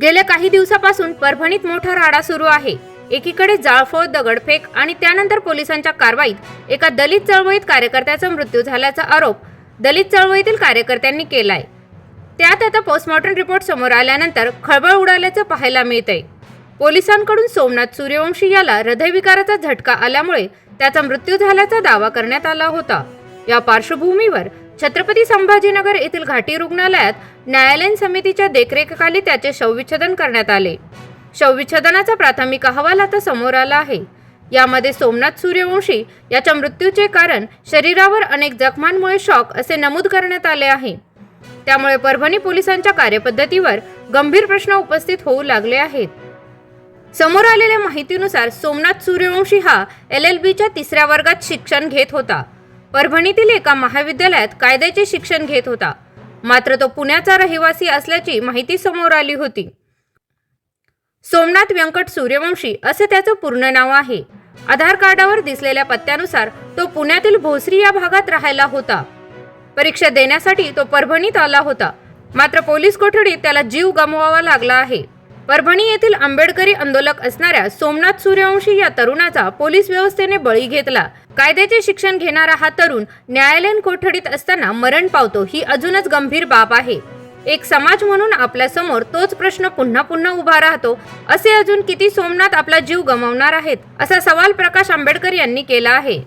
गेल्या काही दिवसापासून परभणीत मोठा राडा सुरू आहे. एकीकडे जाळफोड दगडफेक आणि त्यानंतर पोलिसांच्या कारवाईत एका दलित चळवळीत कार्यकर्त्याचा मृत्यू झाल्याचा आरोप दलित चळवळीतील कार्यकर्त्यांनी केलाय. त्यात आता पोस्टमॉर्टम रिपोर्ट समोर आल्यानंतर खळबळ उडाल्याचं पाहायला मिळतंय. पोलिसांकडून सोमनाथ सूर्यवंशी याला हृदयविकाराचा झटका आल्यामुळे त्याचा मृत्यू झाल्याचा दावा करण्यात आला होता. या पार्श्वभूमीवर छत्रपती संभाजीनगर येथील घाटी रुग्णालयात न्यायालयीन समितीच्या देखरेखीखाली त्याचे शवविच्छेदन करण्यात आले. शवविच्छेदनाचा प्राथमिक अहवाल आता समोर आला आहे. यामध्ये सोमनाथ सूर्यवंशी याच्या मृत्यूचे कारण शरीरावर अनेक जखमांमुळे शॉक असे नमूद करण्यात आले आहे. त्यामुळे परभणी पोलिसांच्या कार्यपद्धतीवर गंभीर प्रश्न उपस्थित होऊ लागले आहेत. समोर आलेल्या माहितीनुसार सोमनाथ सूर्यवंशी हा एल एल बीच्या तिसऱ्या वर्गात शिक्षण घेत होता. परभणीतील एका महाविद्यालयात कायद्याचे शिक्षण घेत होता. मात्र तो पुण्याचा रहिवासी असल्याची माहिती समोर आली होती. सोमनाथ व्यंकट सूर्यवंशी असे त्याचं पूर्ण नाव आहे. आधार कार्डावर दिसलेल्या पत्त्यानुसार तो पुण्यातील भोसरी या भागात राहायला होता. परीक्षा देण्यासाठी तो परभणीत आला होता. मात्र पोलीस कोठडीत त्याला जीव गमवावा लागला आहे. परभणी येथील आंबेडकरी आंदोलक असणाऱ्या सोमनाथ सूर्यवंशी या तरुणाचा पोलीस व्यवस्थेने बळी घेतला. कायद्याचे शिक्षण घेणारा हा तरुण न्यायालयीन कोठडीत असताना मरण पावतो ही अजूनच गंभीर बाब आहे. एक समाज म्हणून आपल्यासमोर तोच प्रश्न पुन्हा पुन्हा उभा राहतो असे अजून किती सोमनाथ आपला जीव गमावणार आहेत असा सवाल प्रकाश आंबेडकर यांनी केला आहे.